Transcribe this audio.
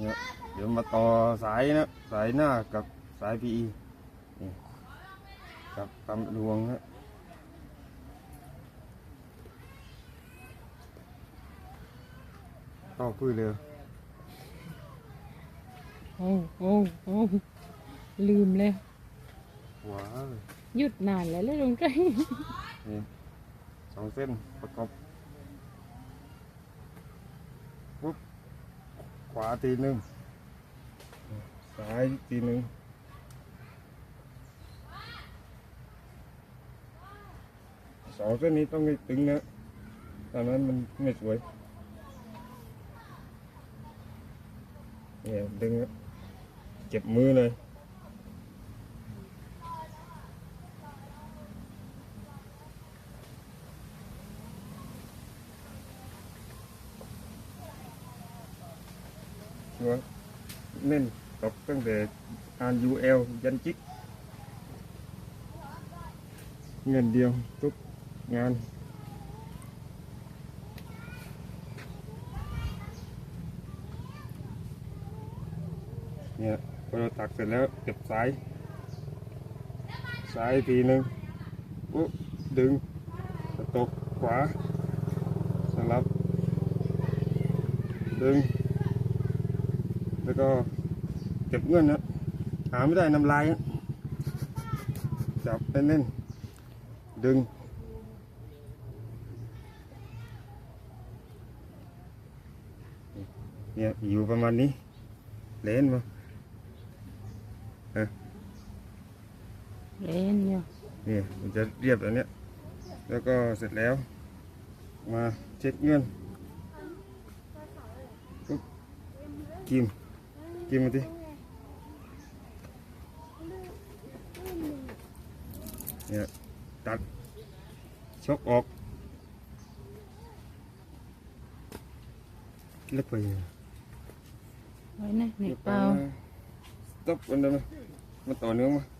เนี่ยเดี๋ยวมาต่อสายนะสายหน้ากับสาย PE นี่กับกำรวงนะต่อพื้นเลยโอ้โอ้โอ้ลืมเลยว้าวหยุดนานแล้วเลยลุงใจนี่สองเส้นประกอบปุ๊บ ขวาตีหนึ่งซ้ายตีหนึ่งสองเส้นนี้ต้องให้ตึงนะตอนนั้นมันไม่สวยเนี่ยดึงนะเจ็บมือเลย ชัวร์เน่นตกตั้งแต่อ่าน UL ยันจิกเงินเดียวทุกงานเนี่ยพอเราตักเสร็จแล้วเก็บสายสายทีหนึ่งปุ๊บดึงตกขวาสลับดึง แล้วก็เก็บเงื่อนนะหาไม่ได้น้ำลายอะจับแน่นๆดึง เนี่ยอยู่ประมาณนี้ เล่นมาเล่นอยู่เนี่ยมันจะเรียบแบบเนี้ยแล้วก็เสร็จแล้ว มาเช็คเงื่อนปุ๊บ กิมกิมมาดิเนี่ยตัดชกออกเล็กไปไว้นะในเปล่าตบกันได้ไหมมาต่อเนื่องมา